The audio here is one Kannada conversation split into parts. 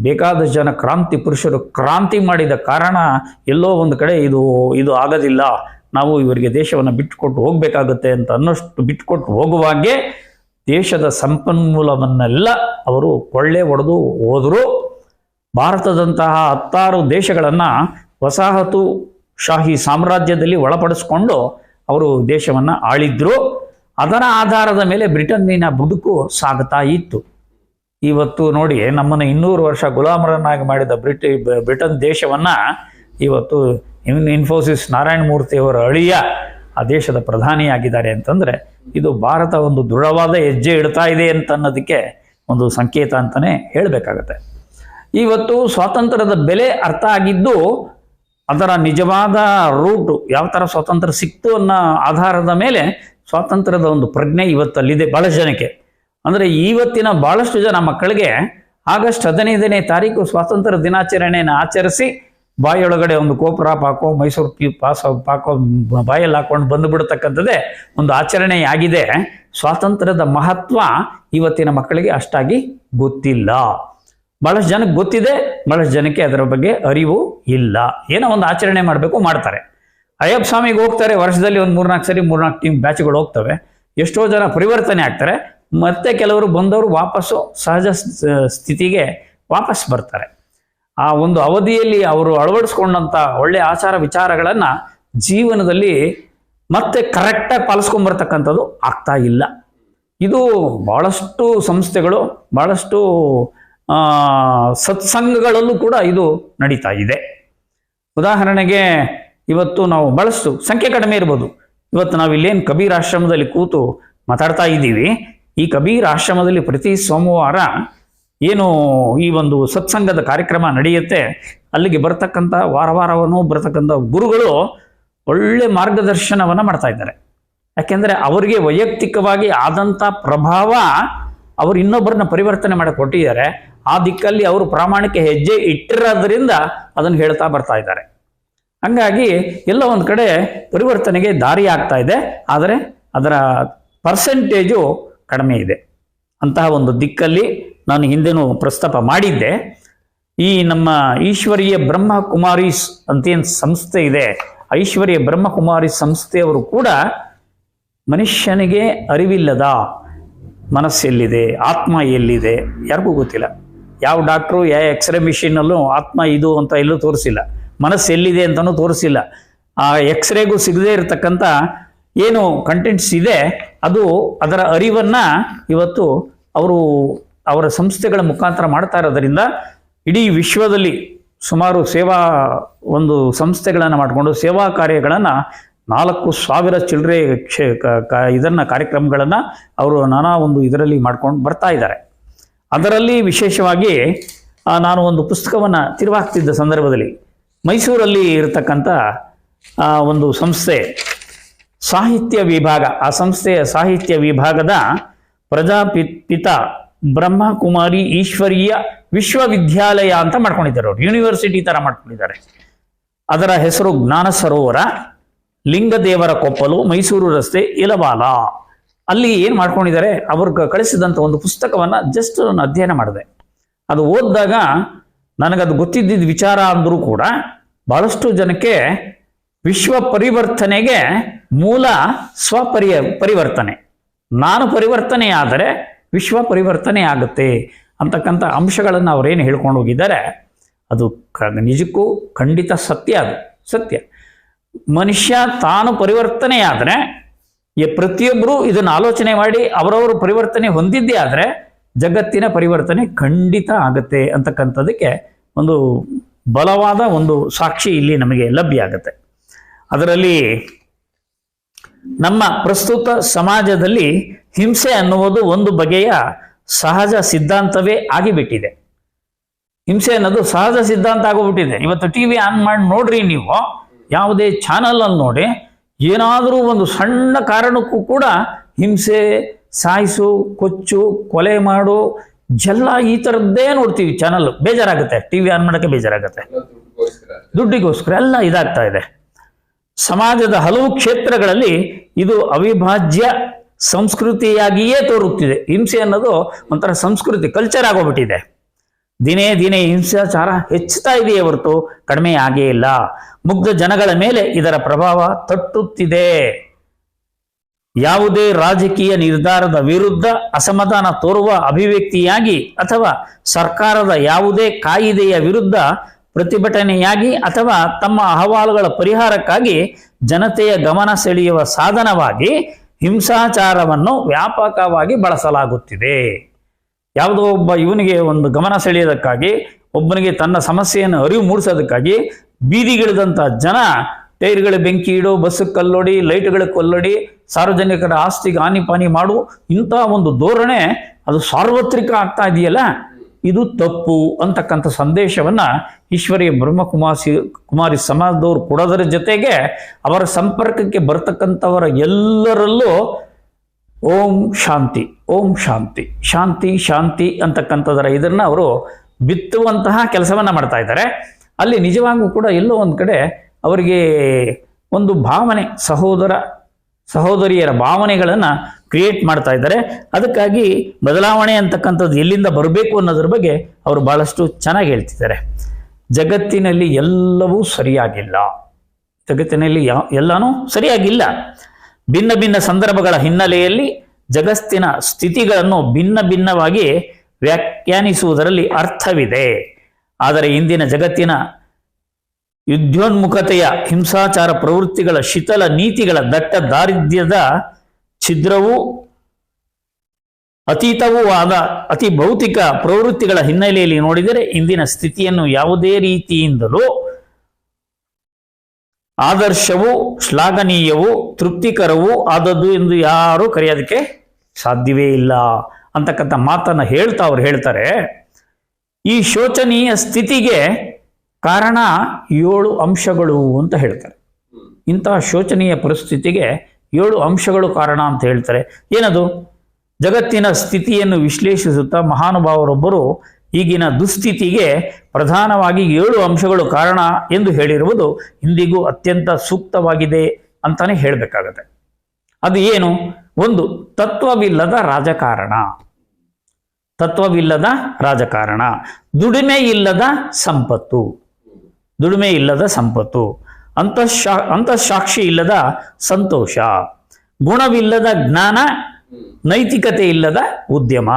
ಬೇಕಾದಷ್ಟು ಜನ ಕ್ರಾಂತಿ ಪುರುಷರು ಕ್ರಾಂತಿ ಮಾಡಿದ ಕಾರಣ ಎಲ್ಲೋ ಒಂದು ಕಡೆ ಇದು ಇದು ಆಗೋದಿಲ್ಲ. ನಾವು ಇವರಿಗೆ ದೇಶವನ್ನು ಬಿಟ್ಟುಕೊಟ್ಟು ಹೋಗಬೇಕಾಗುತ್ತೆ ಅಂತ ಅನ್ನೋಷ್ಟು ಬಿಟ್ಟುಕೊಟ್ಟು ಹೋಗುವಾಗೆ ದೇಶದ ಸಂಪನ್ಮೂಲವನ್ನೆಲ್ಲ ಅವರು ಕೊಳ್ಳೆ ಒಡೆದು ಹೋದರು. ಭಾರತದಂತಹ ಹತ್ತಾರು ದೇಶಗಳನ್ನು ವಸಾಹತು ಶಾಹಿ ಸಾಮ್ರಾಜ್ಯದಲ್ಲಿ ಒಳಪಡಿಸ್ಕೊಂಡು ಅವರು ದೇಶವನ್ನು ಆಳಿದ್ರು. ಅದರ ಆಧಾರದ ಮೇಲೆ ಬ್ರಿಟನ್ನಿನ ಬದುಕು ಸಾಗುತ್ತಾ ಇತ್ತು. ಇವತ್ತು ನೋಡಿ ನಮ್ಮನ್ನು ಇನ್ನೂರು ವರ್ಷ ಗುಲಾಮರನ್ನಾಗಿ ಮಾಡಿದ ಬ್ರಿಟಿ, ಬ್ರಿಟನ್ ದೇಶವನ್ನು ಇವತ್ತು ಇನ್, ಇನ್ಫೋಸಿಸ್ ನಾರಾಯಣ ಮೂರ್ತಿಯವರ ಅಳಿಯ ಆ ದೇಶದ ಪ್ರಧಾನಿಯಾಗಿದ್ದಾರೆ ಅಂತಂದರೆ ಇದು ಭಾರತ ಒಂದು ದೃಢವಾದ ಹೆಜ್ಜೆ ಇಡ್ತಾ ಇದೆ ಅಂತ ಅನ್ನೋದಕ್ಕೆ ಒಂದು ಸಂಕೇತ ಅಂತಲೇ ಹೇಳಬೇಕಾಗತ್ತೆ. ಇವತ್ತು ಸ್ವಾತಂತ್ರ್ಯದ ಬೆಲೆ ಅರ್ಥ ಆಗಿದ್ದು ಅದರ ನಿಜವಾದ ರೂಟು ಯಾವ ಥರ ಸ್ವಾತಂತ್ರ್ಯ ಸಿಕ್ತು ಅನ್ನೋ ಆಧಾರದ ಮೇಲೆ ಸ್ವಾತಂತ್ರ್ಯದ ಒಂದು ಪ್ರಜ್ಞೆ ಇವತ್ತಲ್ಲಿದೆ ಭಾಳಷ್ಟು ಜನಕ್ಕೆ. ಅಂದರೆ ಇವತ್ತಿನ ಭಾಳಷ್ಟು ಜನ ಮಕ್ಕಳಿಗೆ ಆಗಸ್ಟ್ ಹದಿನೈದನೇ ತಾರೀಕು ಸ್ವಾತಂತ್ರ್ಯ ದಿನಾಚರಣೆಯನ್ನು ಆಚರಿಸಿ ಬಾಯಿಯೊಳಗಡೆ ಒಂದು ಕೋಪುರ ಪಾಕೋ, ಮೈಸೂರು ಪಿ ಪಾಸ್ ಪಾಕೋ ಬಾಯಲ್ಲಿ ಹಾಕೊಂಡು ಬಂದು ಬಿಡ್ತಕ್ಕಂಥದ್ದೇ ಒಂದು ಆಚರಣೆಯಾಗಿದೆ. ಸ್ವಾತಂತ್ರ್ಯದ ಮಹತ್ವ ಇವತ್ತಿನ ಮಕ್ಕಳಿಗೆ ಅಷ್ಟಾಗಿ ಗೊತ್ತಿಲ್ಲ. ಭಾಳಷ್ಟು ಜನಕ್ಕೆ ಗೊತ್ತಿದೆ ಭಾಳಷ್ಟು ಜನಕ್ಕೆ ಅದರ ಬಗ್ಗೆ ಅರಿವು ಇಲ್ಲ. ಏನೋ ಒಂದು ಆಚರಣೆ ಮಾಡಬೇಕು ಮಾಡ್ತಾರೆ. ಅಯ್ಯಪ್ಪ ಸ್ವಾಮಿಗೆ ಹೋಗ್ತಾರೆ, ವರ್ಷದಲ್ಲಿ ಒಂದು ಮೂರ್ನಾಲ್ಕು ಸರಿ ಮೂರ್ನಾಲ್ಕು ಟೀಮ್ ಬ್ಯಾಚ್ಗಳು ಹೋಗ್ತವೆ. ಎಷ್ಟೋ ಜನ ಪರಿವರ್ತನೆ ಆಗ್ತಾರೆ. ಮತ್ತೆ ಕೆಲವರು ಬಂದವರು ವಾಪಸ್ಸು ಸಹಜ ಸ್ಥಿತಿಗೆ ವಾಪಸ್ ಬರ್ತಾರೆ. ಆ ಒಂದು ಅವಧಿಯಲ್ಲಿ ಅವರು ಅಳವಡಿಸ್ಕೊಂಡಂಥ ಒಳ್ಳೆಯ ಆಚಾರ ವಿಚಾರಗಳನ್ನು ಜೀವನದಲ್ಲಿ ಮತ್ತೆ ಕರೆಕ್ಟಾಗಿ ಪಾಲಿಸ್ಕೊಂಬರ್ತಕ್ಕಂಥದ್ದು ಆಗ್ತಾ ಇಲ್ಲ. ಇದು ಭಾಳಷ್ಟು ಸಂಸ್ಥೆಗಳು ಭಾಳಷ್ಟು ಸತ್ಸಂಗಗಳಲ್ಲೂ ಕೂಡ ಇದು ನಡೀತಾ ಇದೆ. ಉದಾಹರಣೆಗೆ ಇವತ್ತು ನಾವು ಭಾಳಷ್ಟು ಸಂಖ್ಯೆ ಕಡಿಮೆ ಇರ್ಬೋದು. ಇವತ್ತು ನಾವು ಇಲ್ಲೇನು ಕಬೀರ್ ಆಶ್ರಮದಲ್ಲಿ ಕೂತು ಮಾತಾಡ್ತಾ ಇದ್ದೀವಿ ಈ ಕಬೀರ್ ಆಶ್ರಮದಲ್ಲಿ ಪ್ರತಿ ಸೋಮವಾರ ಏನು ಈ ಒಂದು ಸತ್ಸಂಗದ ಕಾರ್ಯಕ್ರಮ ನಡೆಯುತ್ತೆ. ಅಲ್ಲಿಗೆ ಬರತಕ್ಕಂಥ ವಾರ ವಾರವನ್ನು ಬರತಕ್ಕಂಥ ಗುರುಗಳು ಒಳ್ಳೆ ಮಾರ್ಗದರ್ಶನವನ್ನು ಮಾಡ್ತಾ ಇದ್ದಾರೆ. ಯಾಕೆಂದರೆ ಅವರಿಗೆ ವೈಯಕ್ತಿಕವಾಗಿ ಆದಂಥ ಪ್ರಭಾವ ಅವರು ಇನ್ನೊಬ್ಬರನ್ನ ಪರಿವರ್ತನೆ ಮಾಡಿ ಕೊಟ್ಟಿದ್ದಾರೆ ಆ ದಿಕ್ಕಲ್ಲಿ ಅವರು ಪ್ರಾಮಾಣಿಕ ಹೆಜ್ಜೆ ಇಟ್ಟಿರೋದ್ರಿಂದ ಅದನ್ನು ಹೇಳ್ತಾ ಬರ್ತಾ ಇದ್ದಾರೆ. ಹಂಗಾಗಿ ಎಲ್ಲ ಒಂದು ಕಡೆ ಪರಿವರ್ತನೆಗೆ ದಾರಿ ಆಗ್ತಾ ಇದೆ. ಆದರೆ ಅದರ ಪರ್ಸೆಂಟೇಜು ಕಡಿಮೆ ಇದೆ. ಅಂತಹ ಒಂದು ದಿಕ್ಕಲ್ಲಿ ನಾನು ಹಿಂದೆನೂ ಪ್ರಸ್ತಾಪ ಮಾಡಿದ್ದೆ. ಈ ನಮ್ಮ ಈಶ್ವರೀಯ ಬ್ರಹ್ಮ ಕುಮಾರೀಸ್ ಅಂತೇನು ಸಂಸ್ಥೆ ಇದೆ. ಐಶ್ವರ್ಯ ಬ್ರಹ್ಮಕುಮಾರಿ ಸಂಸ್ಥೆಯವರು ಕೂಡ ಮನುಷ್ಯನಿಗೆ ಅರಿವಿಲ್ಲದ ಮನಸ್ಸೆಲ್ಲಿದೆ ಆತ್ಮ ಎಲ್ಲಿದೆ ಯಾರಿಗೂ ಗೊತ್ತಿಲ್ಲ. ಯಾವ ಡಾಕ್ಟ್ರು, ಯಾವ ಎಕ್ಸ್ರೇ ಮಿಷಿನಲ್ಲೂ ಆತ್ಮ ಇದು ಅಂತ ಎಲ್ಲೂ ತೋರಿಸಿಲ್ಲ. ಮನಸ್ಸು ಎಲ್ಲಿದೆ ಅಂತಲೂ ತೋರಿಸಿಲ್ಲ. ಆ ಎಕ್ಸ್ರೇಗೂ ಸಿಗದೇ ಇರತಕ್ಕಂಥ ಏನು ಕಂಟೆಂಟ್ಸ್ ಇದೆ, ಅದು ಅದರ ಅರಿವನ್ನು ಇವತ್ತು ಅವರು ಅವರ ಸಂಸ್ಥೆಗಳ ಮುಖಾಂತರ ಮಾಡ್ತಾ ಇರೋದರಿಂದ ಇಡೀ ವಿಶ್ವದಲ್ಲಿ ಸುಮಾರು ಸೇವಾ ಒಂದು ಸಂಸ್ಥೆಗಳನ್ನು ಮಾಡಿಕೊಂಡು ಸೇವಾ ಕಾರ್ಯಗಳನ್ನು ನಾಲ್ಕು ಸಾವಿರ ಚಿಲ್ಲರೆ ಕ್ಷೇ ಇದನ್ನ ಕಾರ್ಯಕ್ರಮಗಳನ್ನು ಅವರು ನಾನಾ ಒಂದು ಇದರಲ್ಲಿ ಮಾಡ್ಕೊಂಡು ಬರ್ತಾ ಇದ್ದಾರೆ. ಅದರಲ್ಲಿ ವಿಶೇಷವಾಗಿ ನಾನು ಒಂದು ಪುಸ್ತಕವನ್ನು ತಿರುವಾಗ್ತಿದ್ದ ಸಂದರ್ಭದಲ್ಲಿ ಮೈಸೂರಲ್ಲಿ ಇರತಕ್ಕಂಥ ಒಂದು ಸಂಸ್ಥೆ ಸಾಹಿತ್ಯ ವಿಭಾಗ, ಆ ಸಂಸ್ಥೆಯ ಸಾಹಿತ್ಯ ವಿಭಾಗದ ಪ್ರಜಾಪಿತ ಬ್ರಹ್ಮಕುಮಾರಿ ಈಶ್ವರೀಯ ವಿಶ್ವವಿದ್ಯಾಲಯ ಅಂತ ಮಾಡ್ಕೊಂಡಿದ್ದಾರೆ ಅವರು. ಯೂನಿವರ್ಸಿಟಿ ತರ ಮಾಡ್ಕೊಂಡಿದ್ದಾರೆ. ಅದರ ಹೆಸರು ಜ್ಞಾನ ಸರೋವರ, ಲಿಂಗದೇವರ ಕೊಪ್ಪಲು, ಮೈಸೂರು ರಸ್ತೆ, ಇಲವಾಲ. ಅಲ್ಲಿ ಏನು ಮಾಡ್ಕೊಂಡಿದ್ದಾರೆ? ಅವರು ಕಳಿಸಿದಂಥ ಒಂದು ಪುಸ್ತಕವನ್ನು ಜಸ್ಟ್ ನಾನು ಅಧ್ಯಯನ ಮಾಡಿದೆ. ಅದು ಓದಿದಾಗ ನನಗದು ಗೊತ್ತಿದ್ದಿದ್ದ ವಿಚಾರ ಅಂದರೂ ಕೂಡ ಬಹಳಷ್ಟು ಜನಕ್ಕೆ ವಿಶ್ವ ಪರಿವರ್ತನೆಗೆ ಮೂಲ ಸ್ವಪರಿಯ ಪರಿವರ್ತನೆ. ನಾನು ಪರಿವರ್ತನೆ ಆದರೆ ವಿಶ್ವ ಪರಿವರ್ತನೆ ಆಗುತ್ತೆ. ಅಂತಕ್ಕಂಥ ಅಂಶಗಳನ್ನು ಅವರೇನು ಹೇಳ್ಕೊಂಡು ಹೋಗಿದ್ದಾರೆ, ಅದು ನಿಜಕ್ಕೂ ಖಂಡಿತ ಸತ್ಯ ಅದು, ಸತ್ಯ. ಮನುಷ್ಯ ತಾನು ಪರಿವರ್ತನೆಯಾದರೆ, ಈ ಪ್ರತಿಯೊಬ್ಬರು ಇದನ್ನು ಆಲೋಚನೆ ಮಾಡಿ ಅವರವರು ಪರಿವರ್ತನೆ ಹೊಂದಿದ್ದೇ ಆದರೆ ಜಗತ್ತಿನ ಪರಿವರ್ತನೆ ಖಂಡಿತ ಆಗುತ್ತೆ ಅಂತಕ್ಕಂಥದ್ದಕ್ಕೆ ಒಂದು ಬಲವಾದ ಒಂದು ಸಾಕ್ಷಿ ಇಲ್ಲಿ ನಮಗೆ ಲಭ್ಯ ಆಗುತ್ತೆ. ಅದರಲ್ಲಿ ನಮ್ಮ ಪ್ರಸ್ತುತ ಸಮಾಜದಲ್ಲಿ ಹಿಂಸೆ ಅನ್ನುವುದು ಒಂದು ಬಗೆಯ ಸಹಜ ಸಿದ್ಧಾಂತವೇ ಆಗಿಬಿಟ್ಟಿದೆ. ಹಿಂಸೆ ಅನ್ನೋದು ಸಹಜ ಸಿದ್ಧಾಂತ ಆಗೋಗ್ಬಿಟ್ಟಿದೆ ಇವತ್ತು ಟಿ ವಿ ಆನ್ ಮಾಡಿ ನೋಡ್ರಿ ನೀವು ಯಾವುದೇ ಚಾನಲ್ ಅಲ್ಲಿ ನೋಡಿ ಏನಾದರೂ ಒಂದು ಸಣ್ಣ ಕಾರಣಕ್ಕೂ ಕೂಡ ಹಿಂಸೆ ಸಾಯಿಸು ಕೊಚ್ಚು ಕೊಲೆ ಮಾಡು ಜಲ್ಲ ಈ ಥರದ್ದೇ ನೋಡ್ತೀವಿ ಚಾನಲ್ ಬೇಜಾರಾಗುತ್ತೆ. ಟಿ ವಿ ಆನ್ ಮಾಡೋಕ್ಕೆ ಬೇಜಾರಾಗುತ್ತೆ. ದುಡ್ಡಿಗೋಸ್ಕರ ಎಲ್ಲ ಇದಾಗ್ತಾ ಇದೆ. ಸಮಾಜದ ಹಲವು ಕ್ಷೇತ್ರಗಳಲ್ಲಿ ಇದು ಅವಿಭಾಜ್ಯ ಸಂಸ್ಕೃತಿಯಾಗಿಯೇ ತೋರುತ್ತಿದೆ. ಹಿಂಸೆ ಅನ್ನೋದು ಒಂಥರ ಸಂಸ್ಕೃತಿ ಕಲ್ಚರ್ ಆಗೋಗ್ಬಿಟ್ಟಿದೆ. ದಿನೇ ದಿನೇ ಹಿಂಸಾಚಾರ ಹೆಚ್ಚುತ್ತಾ ಇದೆಯೇ ಹೊರತು ಕಡಿಮೆ ಆಗೇ ಇಲ್ಲ. ಮುಗ್ಧ ಜನಗಳ ಮೇಲೆ ಇದರ ಪ್ರಭಾವ ತಟ್ಟುತ್ತಿದೆ. ಯಾವುದೇ ರಾಜಕೀಯ ನಿರ್ಧಾರದ ವಿರುದ್ಧ ಅಸಮಾಧಾನ ತೋರುವ ಅಭಿವ್ಯಕ್ತಿಯಾಗಿ ಅಥವಾ ಸರ್ಕಾರದ ಯಾವುದೇ ಕಾಯಿದೆಯ ವಿರುದ್ಧ ಪ್ರತಿಭಟನೆಯಾಗಿ ಅಥವಾ ತಮ್ಮ ಅಹವಾಲುಗಳ ಪರಿಹಾರಕ್ಕಾಗಿ ಜನತೆಯ ಗಮನ ಸೆಳೆಯುವ ಸಾಧನವಾಗಿ ಹಿಂಸಾಚಾರವನ್ನು ವ್ಯಾಪಕವಾಗಿ ಬಳಸಲಾಗುತ್ತಿದೆ. ಯಾವುದೋ ಒಬ್ಬ ಇವನಿಗೆ ಒಂದು ಗಮನ ಸೆಳೆಯೋದಕ್ಕಾಗಿ, ಒಬ್ಬನಿಗೆ ತನ್ನ ಸಮಸ್ಯೆಯನ್ನು ಅರಿವು ಮೂಡಿಸೋದಕ್ಕಾಗಿ ಬೀದಿಗಿಳಿದಂಥ ಜನ ಟೈರ್ಗಳ ಬೆಂಕಿ ಇಡು ಬಸ್ ಕಲ್ಲೊಡಿ, ಲೈಟ್ಗಳ ಕೊಲ್ಲೊಡಿ, ಸಾರ್ವಜನಿಕರ ಆಸ್ತಿಗೆ ಹಾನಿ ಪಾನಿ ಮಾಡು ಇಂಥ ಒಂದು ಧೋರಣೆ ಅದು ಸಾರ್ವತ್ರಿಕ ಆಗ್ತಾ ಇದೆಯಲ್ಲ? ಇದು ತಪ್ಪು ಅಂತಕ್ಕಂಥ ಸಂದೇಶವನ್ನ ಈಶ್ವರಿಯ ಬ್ರಹ್ಮಕುಮಾರಿ ಕುಮಾರಿ ಸಮಾಜದವರು ಕೊಡೋದರ ಜೊತೆಗೆ ಅವರ ಸಂಪರ್ಕಕ್ಕೆ ಬರ್ತಕ್ಕಂಥವರ ಎಲ್ಲರಲ್ಲೂ ಓಂ ಶಾಂತಿ ಓಂ ಶಾಂತಿ ಶಾಂತಿ ಶಾಂತಿ ಅಂತಕ್ಕಂಥದರ ಇದನ್ನು ಅವರು ಬಿತ್ತುವಂತಹ ಕೆಲಸವನ್ನ ಮಾಡ್ತಾ ಇದ್ದಾರೆ. ಅಲ್ಲಿ ನಿಜವಾಗೂ ಕೂಡ ಎಲ್ಲೋ ಒಂದು ಕಡೆ ಅವರಿಗೆ ಒಂದು ಭಾವನೆ, ಸಹೋದರ, ಸಹೋದರಿಯರ ಭಾವನೆಗಳನ್ನು ಕ್ರಿಯೇಟ್ ಮಾಡ್ತಾ ಇದ್ದಾರೆ. ಅದಕ್ಕಾಗಿ ಬದಲಾವಣೆ ಅಂತಕ್ಕಂಥದ್ದು ಎಲ್ಲಿಂದ ಬರಬೇಕು ಅನ್ನೋದ್ರ ಬಗ್ಗೆ ಅವರು ಬಹಳಷ್ಟು ಚೆನ್ನಾಗಿ ಹೇಳ್ತಿದ್ದಾರೆ. ಜಗತ್ತಿನಲ್ಲಿ ಎಲ್ಲವೂ ಸರಿಯಾಗಿಲ್ಲ. ಜಗತ್ತಿನಲ್ಲಿ ಯಾ, ಎಲ್ಲನೂ ಸರಿಯಾಗಿಲ್ಲ. ಭಿನ್ನ ಭಿನ್ನ ಸಂದರ್ಭಗಳ ಹಿನ್ನೆಲೆಯಲ್ಲಿ ಜಗತ್ತಿನ ಸ್ಥಿತಿಗಳನ್ನು ಭಿನ್ನ ಭಿನ್ನವಾಗಿ ವ್ಯಾಖ್ಯಾನಿಸುವುದರಲ್ಲಿ ಅರ್ಥವಿದೆ. ಆದರೆ ಇಂದಿನ ಜಗತ್ತಿನ ಯುದ್ಧೋನ್ಮುಖತೆಯ ಹಿಂಸಾಚಾರ ಪ್ರವೃತ್ತಿಗಳ ಶಿಥಲ ನೀತಿಗಳ ದಟ್ಟ ದಾರಿದ್ರ್ಯದ ಛಿದ್ರವೂ ಅತೀತವೂ ಆದ ಅತಿ ಭೌತಿಕ ಪ್ರವೃತ್ತಿಗಳ ಹಿನ್ನೆಲೆಯಲ್ಲಿ ನೋಡಿದರೆ ಇಂದಿನ ಸ್ಥಿತಿಯನ್ನು ಯಾವುದೇ ರೀತಿಯಿಂದಲೂ ಆದರ್ಶವು, ಶ್ಲಾಘನೀಯವು, ತೃಪ್ತಿಕರವೂ ಆದದ್ದು ಎಂದು ಯಾರೂ ಕರೆಯೋದಕ್ಕೆ ಸಾಧ್ಯವೇ ಇಲ್ಲ. ಅಂತಕ್ಕಂಥ ಮಾತನ್ನ ಹೇಳ್ತಾ ಅವ್ರು ಹೇಳ್ತಾರೆ, ಈ ಶೋಚನೀಯ ಸ್ಥಿತಿಗೆ ಕಾರಣ ಏಳು ಅಂಶಗಳು ಅಂತ ಹೇಳ್ತಾರೆ. ಇಂತಹ ಶೋಚನೀಯ ಪರಿಸ್ಥಿತಿಗೆ ಏಳು ಅಂಶಗಳು ಕಾರಣ ಅಂತ ಹೇಳ್ತಾರೆ. ಏನದು? ಜಗತ್ತಿನ ಸ್ಥಿತಿಯನ್ನು ವಿಶ್ಲೇಷಿಸುತ್ತಾ ಮಹಾನುಭಾವರೊಬ್ಬರು ಈಗಿನ ದುಸ್ಥಿತಿಗೆ ಪ್ರಧಾನವಾಗಿ ಏಳು ಅಂಶಗಳು ಕಾರಣ ಎಂದು ಹೇಳಿರುವುದು ಇಂದಿಗೂ ಅತ್ಯಂತ ಸೂಕ್ತವಾಗಿದೆ ಅಂತಾನೆ ಹೇಳಬೇಕಾಗತ್ತೆ. ಅದು ಏನು? ಒಂದು, ತತ್ವವಿಲ್ಲದ ರಾಜಕಾರಣ. ತತ್ವವಿಲ್ಲದ ರಾಜಕಾರಣ. ದುಡಿಮೆ ಇಲ್ಲದ ಸಂಪತ್ತು. ದುಡಿಮೆ ಇಲ್ಲದ ಸಂಪತ್ತು. ಅಂತಃಶಾ, ಅಂತಃಸಾಕ್ಷಿ ಇಲ್ಲದ ಸಂತೋಷ. ಗುಣವಿಲ್ಲದ ಜ್ಞಾನ, ನೈತಿಕತೆ ಇಲ್ಲದ ಉದ್ಯಮ.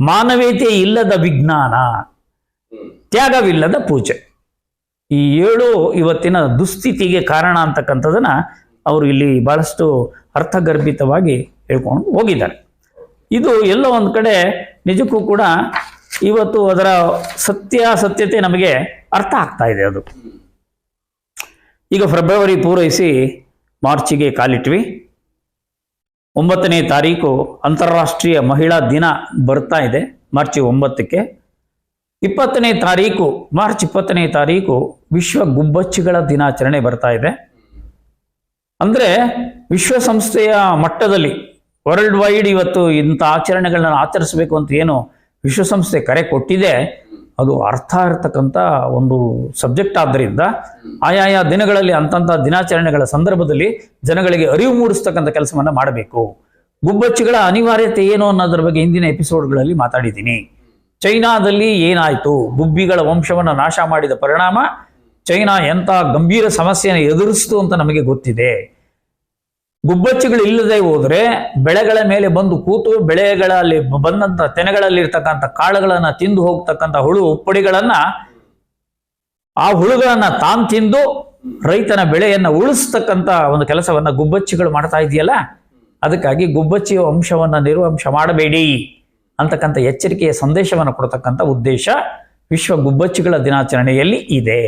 ಮಾನವೀಯತೆ ಇಲ್ಲದ ವಿಜ್ಞಾನ. ತ್ಯಾಗವಿಲ್ಲದ ಪೂಜೆ. ಈ ಏಳು ಇವತ್ತಿನ ದುಸ್ಥಿತಿಗೆ ಕಾರಣ ಅಂತಕ್ಕಂಥದನ್ನ ಅವರು ಇಲ್ಲಿ ಬಹಳಷ್ಟು ಅರ್ಥಗರ್ಭಿತವಾಗಿ ಹೇಳ್ಕೊಂಡು ಹೋಗಿದ್ದಾರೆ. ಇದು ಎಲ್ಲೋ ಒಂದು ಕಡೆ ನಿಜಕ್ಕೂ ಕೂಡ ಇವತ್ತು ಅದರ ಸತ್ಯ ಸತ್ಯತೆ ನಮಗೆ ಅರ್ಥ ಆಗ್ತಾ ಇದೆ ಅದು. ಈಗ ಫೆಬ್ರವರಿ ಪೂರೈಸಿ ಮಾರ್ಚಿಗೆ ಕಾಲಿಟ್ವಿ. ಒಂಬತ್ತನೇ ತಾರೀಕು ಅಂತಾರಾಷ್ಟ್ರೀಯ ಮಹಿಳಾ ದಿನ ಬರ್ತಾ ಇದೆ ಮಾರ್ಚ್ ಒಂಬತ್ತಕ್ಕೆ. ಇಪ್ಪತ್ತನೇ ತಾರೀಕು ಮಾರ್ಚ್ ಇಪ್ಪತ್ತನೇ ತಾರೀಕು ವಿಶ್ವ ಗುಬ್ಬಚ್ಚಿಗಳ ದಿನಾಚರಣೆ ಬರ್ತಾ ಇದೆ. ಅಂದ್ರೆ ವಿಶ್ವಸಂಸ್ಥೆಯ ಮಟ್ಟದಲ್ಲಿ ವರ್ಲ್ಡ್ ವೈಡ್ ಇವತ್ತು ಇಂಥ ಆಚರಣೆಗಳನ್ನ ಆಚರಿಸಬೇಕು ಅಂತ ಏನು ವಿಶ್ವಸಂಸ್ಥೆ ಕರೆ ಕೊಟ್ಟಿದೆ. ಅದು ಅರ್ಥ ಇರತಕ್ಕಂಥ ಒಂದು ಸಬ್ಜೆಕ್ಟ್ ಆದ್ದರಿಂದ ಆಯಾಯ ದಿನಗಳಲ್ಲಿ ಅಂತಂಥ ದಿನಾಚರಣೆಗಳ ಸಂದರ್ಭದಲ್ಲಿ ಜನಗಳಿಗೆ ಅರಿವು ಮೂಡಿಸ್ತಕ್ಕಂಥ ಕೆಲಸವನ್ನು ಮಾಡಬೇಕು. ಗುಬ್ಬಚ್ಚಿಗಳ ಅನಿವಾರ್ಯತೆ ಏನು ಅನ್ನೋದ್ರ ಬಗ್ಗೆ ಹಿಂದಿನ ಎಪಿಸೋಡ್ಗಳಲ್ಲಿ ಮಾತಾಡಿದ್ದೀನಿ. ಚೈನಾದಲ್ಲಿ ಏನಾಯಿತು? ಗುಬ್ಬಿಗಳ ವಂಶವನ್ನು ನಾಶ ಮಾಡಿದ ಪರಿಣಾಮ ಚೈನಾ ಎಂಥ ಗಂಭೀರ ಸಮಸ್ಯೆಯನ್ನು ಎದುರಿಸಿತು ಅಂತ ನಮಗೆ ಗೊತ್ತಿದೆ. ಗುಬ್ಬಚ್ಚಿಗಳು ಇಲ್ಲದೆ ಹೋದ್ರೆ ಬೆಳೆಗಳ ಮೇಲೆ ಬಂದು ಕೂತು ಬೆಳೆಗಳಲ್ಲಿ ಬಂದಂತ ತೆನೆಗಳಲ್ಲಿ ಇರ್ತಕ್ಕಂಥ ಕಾಳುಗಳನ್ನ ತಿಂದು ಹೋಗ್ತಕ್ಕಂಥ ಹುಳು ಉಪ್ಪಡಿಗಳನ್ನ ಆ ಹುಳುಗಳನ್ನ ತಾನು ತಿಂದು ರೈತನ ಬೆಳೆಯನ್ನ ಉಳಿಸ್ತಕ್ಕಂಥ ಒಂದು ಕೆಲಸವನ್ನ ಗುಬ್ಬಚ್ಚಿಗಳು ಮಾಡ್ತಾ ಇದೆಯಲ್ಲ? ಅದಕ್ಕಾಗಿ ಗುಬ್ಬಚ್ಚಿಯ ವಂಶವನ್ನ ನಿರ್ವಂಶ ಮಾಡಬೇಡಿ ಅಂತಕ್ಕಂಥ ಎಚ್ಚರಿಕೆಯ ಸಂದೇಶವನ್ನು ಕೊಡ್ತಕ್ಕಂಥ ಉದ್ದೇಶ ವಿಶ್ವ ಗುಬ್ಬಚ್ಚಿಗಳ ದಿನಾಚರಣೆಯಲ್ಲಿ ಇದೆ.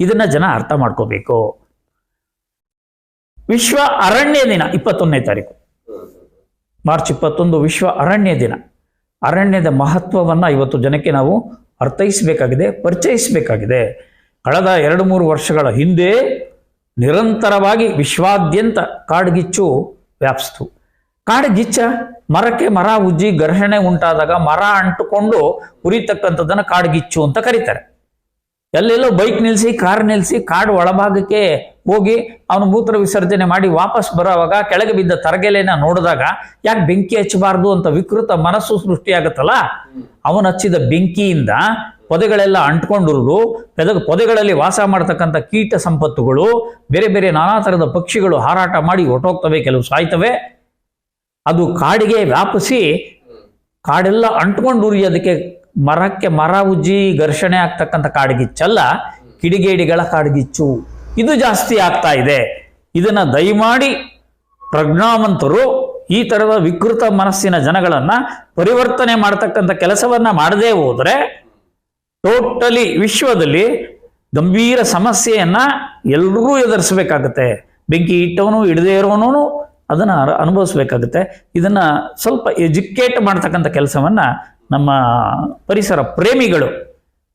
ಇದನ್ನ ಜನ ಅರ್ಥ ಮಾಡ್ಕೋಬೇಕು. ವಿಶ್ವ ಅರಣ್ಯ ದಿನ, ಇಪ್ಪತ್ತೊಂದನೇ ತಾರೀಕು. ಮಾರ್ಚ್ ಇಪ್ಪತ್ತೊಂದು ವಿಶ್ವ ಅರಣ್ಯ ದಿನ. ಅರಣ್ಯದ ಮಹತ್ವವನ್ನು ಇವತ್ತು ಜನಕ್ಕೆ ನಾವು ಅರ್ಥೈಸಬೇಕಾಗಿದೆ, ಪರಿಚಯಿಸಬೇಕಾಗಿದೆ. ಕಳೆದ ಎರಡು ಮೂರು ವರ್ಷಗಳ ಹಿಂದೆ ನಿರಂತರವಾಗಿ ವಿಶ್ವಾದ್ಯಂತ ಕಾಡ್ಗಿಚ್ಚು ವ್ಯಾಪಿಸ್ತು. ಕಾಡ್ಗಿಚ್ಚ, ಮರಕ್ಕೆ ಮರ ಉಜ್ಜಿ ಘರ್ಷಣೆ ಉಂಟಾದಾಗ ಮರ ಅಂಟುಕೊಂಡು ಉರಿತಕ್ಕಂಥದ್ದನ್ನ ಕಾಡ್ಗಿಚ್ಚು ಅಂತ ಕರೀತಾರೆ. ಎಲ್ಲೆಲ್ಲೋ ಬೈಕ್ ನಿಲ್ಲಿಸಿ ಕಾರ್ ನಿಲ್ಲಿಸಿ ಕಾಡು ಒಳಭಾಗಕ್ಕೆ ಹೋಗಿ ಅವನು ಮೂತ್ರ ವಿಸರ್ಜನೆ ಮಾಡಿ ವಾಪಸ್ ಬರೋವಾಗ ಕೆಳಗೆ ಬಿದ್ದ ತರಗೆಲೆನ ನೋಡಿದಾಗ, ಯಾಕೆ ಬೆಂಕಿ ಹಚ್ಚಬಾರ್ದು ಅಂತ ವಿಕೃತ ಮನಸ್ಸು ಸೃಷ್ಟಿಯಾಗುತ್ತಲ್ಲ? ಅವನು ಹಚ್ಚಿದ ಬೆಂಕಿಯಿಂದ ಪೊದೆಗಳೆಲ್ಲ ಅಂಟ್ಕೊಂಡಿರೋದು ಪೆದ ಪೊದೆಗಳಲ್ಲಿ ವಾಸ ಮಾಡತಕ್ಕಂಥ ಕೀಟ ಸಂಪತ್ತುಗಳು, ಬೇರೆ ಬೇರೆ ನಾನಾ ಥರದ ಪಕ್ಷಿಗಳು ಹಾರಾಟ ಮಾಡಿ ಹೊರಟೋಗ್ತವೆ, ಕೆಲವು ಸಾಯ್ತವೆ. ಅದು ಕಾಡಿಗೆ ವ್ಯಾಪಿಸಿ ಕಾಡೆಲ್ಲ ಅಂಟ್ಕೊಂಡು ಅದಕ್ಕೆ ಮರಕ್ಕೆ ಮರ ಉಜ್ಜಿ ಘರ್ಷಣೆ ಆಗ್ತಕ್ಕಂಥ ಕಾಡಗಿಚ್ಚಲ್ಲ, ಕಿಡಿಗೇಡಿಗಳ ಕಾಡ್ಗಿಚ್ಚು. ಇದು ಜಾಸ್ತಿ ಆಗ್ತಾ ಇದೆ. ಇದನ್ನ ದಯಮಾಡಿ ಪ್ರಜ್ಞಾವಂತರು ಈ ಥರದ ವಿಕೃತ ಮನಸ್ಸಿನ ಜನಗಳನ್ನು ಪರಿವರ್ತನೆ ಮಾಡತಕ್ಕಂಥ ಕೆಲಸವನ್ನ ಮಾಡದೇ ಹೋದರೆ ಟೋಟಲಿ ವಿಶ್ವದಲ್ಲಿ ಗಂಭೀರ ಸಮಸ್ಯೆಯನ್ನ ಎಲ್ಲರೂ ಎದುರಿಸಬೇಕಾಗತ್ತೆ. ಬೆಂಕಿ ಇಟ್ಟವನು, ಇಡದೇ ಇರೋನು ಅದನ್ನ ಅನುಭವಿಸ್ಬೇಕಾಗುತ್ತೆ. ಇದನ್ನ ಸ್ವಲ್ಪ ಎಜುಕೇಟ್ ಮಾಡ್ತಕ್ಕಂಥ ಕೆಲಸವನ್ನ ನಮ್ಮ ಪರಿಸರ ಪ್ರೇಮಿಗಳು,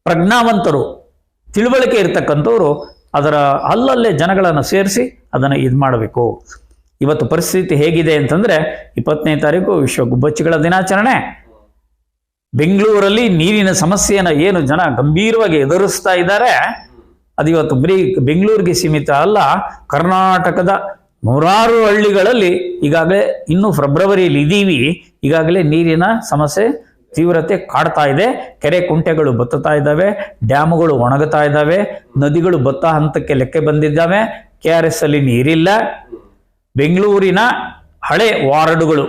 ಪ್ರಜ್ಞಾವಂತರು, ತಿಳುವಳಿಕೆ ಇರ್ತಕ್ಕಂಥವ್ರು ಅದರ ಅಲ್ಲಲ್ಲೇ ಜನಗಳನ್ನು ಸೇರಿಸಿ ಅದನ್ನು ಇದು ಮಾಡಬೇಕು. ಇವತ್ತು ಪರಿಸ್ಥಿತಿ ಹೇಗಿದೆ ಅಂತಂದ್ರೆ ಇಪ್ಪತ್ತನೇ ತಾರೀಕು ವಿಶ್ವ ಗುಬ್ಬಚ್ಚಿಗಳ ದಿನಾಚರಣೆ. ಬೆಂಗಳೂರಲ್ಲಿ ನೀರಿನ ಸಮಸ್ಯೆಯನ್ನು ಏನು ಜನ ಗಂಭೀರವಾಗಿ ಎದುರಿಸ್ತಾ ಇದ್ದಾರೆ. ಅದು ಇವತ್ತು ಬರೀ ಬೆಂಗಳೂರಿಗೆ ಸೀಮಿತ ಅಲ್ಲ, ಕರ್ನಾಟಕದ ನೂರಾರು ಹಳ್ಳಿಗಳಲ್ಲಿ ಈಗಾಗಲೇ ಇನ್ನು ಫೆಬ್ರವರಿಯಲ್ಲಿ ಇದ್ದೀವಿ ಈಗಾಗಲೇ ನೀರಿನ ಸಮಸ್ಯೆ ತೀವ್ರತೆ ಕಾಡ್ತಾ ಇದೆ. ಕೆರೆ ಕುಂಟೆಗಳು ಬತ್ತುತ್ತಾ ಇದ್ದಾವೆ. ಡ್ಯಾಮುಗಳು ಒಣಗುತ್ತಾ ಇದ್ದಾವೆ. ನದಿಗಳು ಬತ್ತ ಹಂತಕ್ಕೆ ಲೆಕ್ಕ ಬಂದಿದ್ದಾವೆ. ಕೆ ಆರ್ ಎಸ್ ಅಲ್ಲಿ ನೀರಿಲ್ಲ. ಬೆಂಗಳೂರಿನ ಹಳೆ ವಾರ್ಡುಗಳು,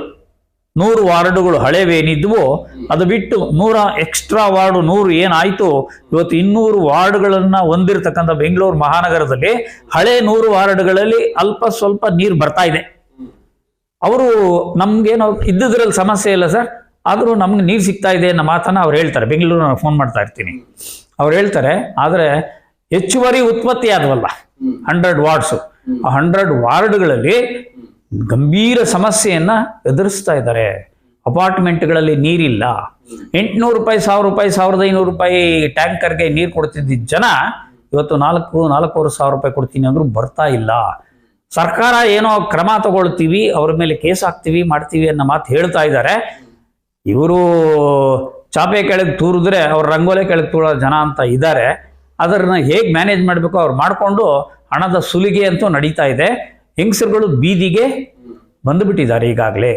ನೂರು ವಾರ್ಡುಗಳು ಹಳೆವೇನಿದ್ವು ಅದು ಬಿಟ್ಟು ನೂರ ಎಕ್ಸ್ಟ್ರಾ ವಾರ್ಡು, ನೂರು ಏನಾಯ್ತು ಇವತ್ತು ಇನ್ನೂರು ವಾರ್ಡ್ಗಳನ್ನ ಹೊಂದಿರತಕ್ಕಂಥ ಬೆಂಗಳೂರು ಮಹಾನಗರದಲ್ಲಿ ಹಳೆ ನೂರು ವಾರ್ಡ್ಗಳಲ್ಲಿ ಅಲ್ಪ ಸ್ವಲ್ಪ ನೀರು ಬರ್ತಾ ಇದೆ. ಅವರು ನಮ್ಗೇನೋ ಇದ್ದುದ್ರಲ್ಲಿ ಸಮಸ್ಯೆ ಇಲ್ಲ ಸರ್. ಆದರೂ ನಮ್ಗೆ ನೀರು ಸಿಗ್ತಾ ಇದೆ ಅನ್ನೋ ಮಾತನ್ನ ಅವ್ರು ಹೇಳ್ತಾರೆ. ಬೆಂಗಳೂರು ಫೋನ್ ಮಾಡ್ತಾ ಇರ್ತೀನಿ. ಅವ್ರು ಹೇಳ್ತಾರೆ, ಆದರೆ ಹೆಚ್ಚುವರಿ ಉತ್ಪತ್ತಿ ಆದವಲ್ಲ ಹಂಡ್ರೆಡ್ ವಾರ್ಡ್ಸು ಆ ಹಂಡ್ರೆಡ್ ವಾರ್ಡ್ಗಳಲ್ಲಿ ಗಂಭೀರ ಸಮಸ್ಯೆಯನ್ನು ಎದುರಿಸ್ತಾ ಇದ್ದಾರೆ. ಅಪಾರ್ಟ್ಮೆಂಟ್ಗಳಲ್ಲಿ ನೀರಿಲ್ಲ. ಎಂಟುನೂರು ರೂಪಾಯಿ, ಸಾವಿರ ರೂಪಾಯಿ, ಸಾವಿರದ ಐನೂರು ರೂಪಾಯಿ ಟ್ಯಾಂಕರ್ಗೆ ನೀರು ಕೊಡ್ತಿದ್ದ ಜನ ಇವತ್ತು ನಾಲ್ಕು, ನಾಲ್ಕೂವರೆ ಸಾವಿರ ರೂಪಾಯಿ ಕೊಡ್ತೀನಿ ಅಂದ್ರೂ ಬರ್ತಾ ಇಲ್ಲ. ಸರ್ಕಾರ ಏನೋ ಕ್ರಮ ತಗೊಳ್ತೀವಿ, ಅವ್ರ ಮೇಲೆ ಕೇಸ್ ಹಾಕ್ತೀವಿ, ಮಾಡ್ತೀವಿ ಅನ್ನೋ ಮಾತು ಹೇಳ್ತಾ ಇದ್ದಾರೆ. ಇವರು ಚಾಪೆ ಕೆಳಗೆ ತೂರಿದ್ರೆ ಅವ್ರ ರಂಗೋಲೆ ಕೆಳಗೆ ತೂರೋ ಜನ ಅಂತ ಇದ್ದಾರೆ ಅದನ್ನ ಹೇಗೆ ಮ್ಯಾನೇಜ್ ಮಾಡಬೇಕು ಅವ್ರು ಮಾಡಿಕೊಂಡು ಹಣದ ಸುಲಿಗೆ ಅಂತೂ ನಡೀತಾ ಇದೆ. ಹೆಂಗಸರುಗಳು ಬೀದಿಗೆ ಬಂದುಬಿಟ್ಟಿದ್ದಾರೆ ಈಗಾಗಲೇ.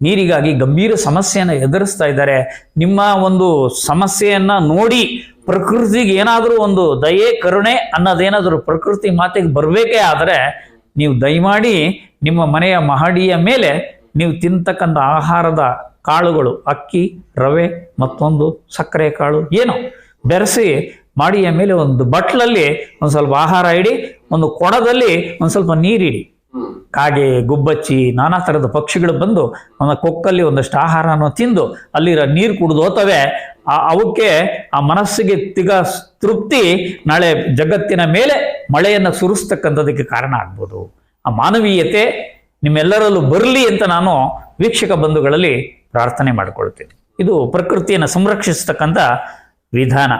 ನೀರಿಗಾಗಿ ಗಂಭೀರ ಸಮಸ್ಯೆಯನ್ನು ಎದುರಿಸ್ತಾ ಇದ್ದಾರೆ. ನಿಮ್ಮ ಒಂದು ಸಮಸ್ಯೆಯನ್ನು ನೋಡಿ ಪ್ರಕೃತಿಗೆ ಏನಾದರೂ ಒಂದು ದಯೆ, ಕರುಣೆ ಅನ್ನೋದೇನಾದರೂ ಪ್ರಕೃತಿ ಮಾತಿಗೆ ಬರಬೇಕೇ ಆದರೆ ನೀವು ದಯಮಾಡಿ ನಿಮ್ಮ ಮನೆಯ ಮಹಡಿಯ ಮೇಲೆ ನೀವು ತಿಂತಕ್ಕಂಥ ಆಹಾರದ ಕಾಳುಗಳು, ಅಕ್ಕಿ, ರವೆ, ಮತ್ತೊಂದು ಸಕ್ಕರೆ ಕಾಳು, ಏನೋ ಬೆರೆಸಿ ಮಾಡಿಯ ಮೇಲೆ ಒಂದು ಬಟ್ಲಲ್ಲಿ ಒಂದು ಸ್ವಲ್ಪ ಆಹಾರ ಇಡಿ, ಒಂದು ಕೊಡದಲ್ಲಿ ಒಂದು ಸ್ವಲ್ಪ ನೀರಿಡಿ ಕಾಗೆ, ಗುಬ್ಬಚ್ಚಿ, ನಾನಾ ಥರದ ಪಕ್ಷಿಗಳು ಬಂದು ಒಂದು ಕೊಕ್ಕಲ್ಲಿ ಒಂದಷ್ಟು ಆಹಾರನ ತಿಂದು ಅಲ್ಲಿರೋ ನೀರು ಕುಡಿದು ಹೋತವೆ. ಆ, ಅವಕ್ಕೆ ಆ ಮನಸ್ಸಿಗೆ ತಿಗ ತೃಪ್ತಿ, ನಾಳೆ ಜಗತ್ತಿನ ಮೇಲೆ ಮಳೆಯನ್ನು ಸುರಿಸ್ತಕ್ಕಂಥದಕ್ಕೆ ಕಾರಣ ಆಗ್ಬೋದು. ಆ ಮಾನವೀಯತೆ ನಿಮ್ಮೆಲ್ಲರಲ್ಲೂ ಬರಲಿ ಅಂತ ನಾನು ವೀಕ್ಷಕ ಬಂಧುಗಳಲ್ಲಿ ಪ್ರಾರ್ಥನೆ ಮಾಡಿಕೊಳ್ತೇನೆ. ಇದು ಪ್ರಕೃತಿಯನ್ನು ಸಂರಕ್ಷಿಸತಕ್ಕಂಥ ವಿಧಾನ.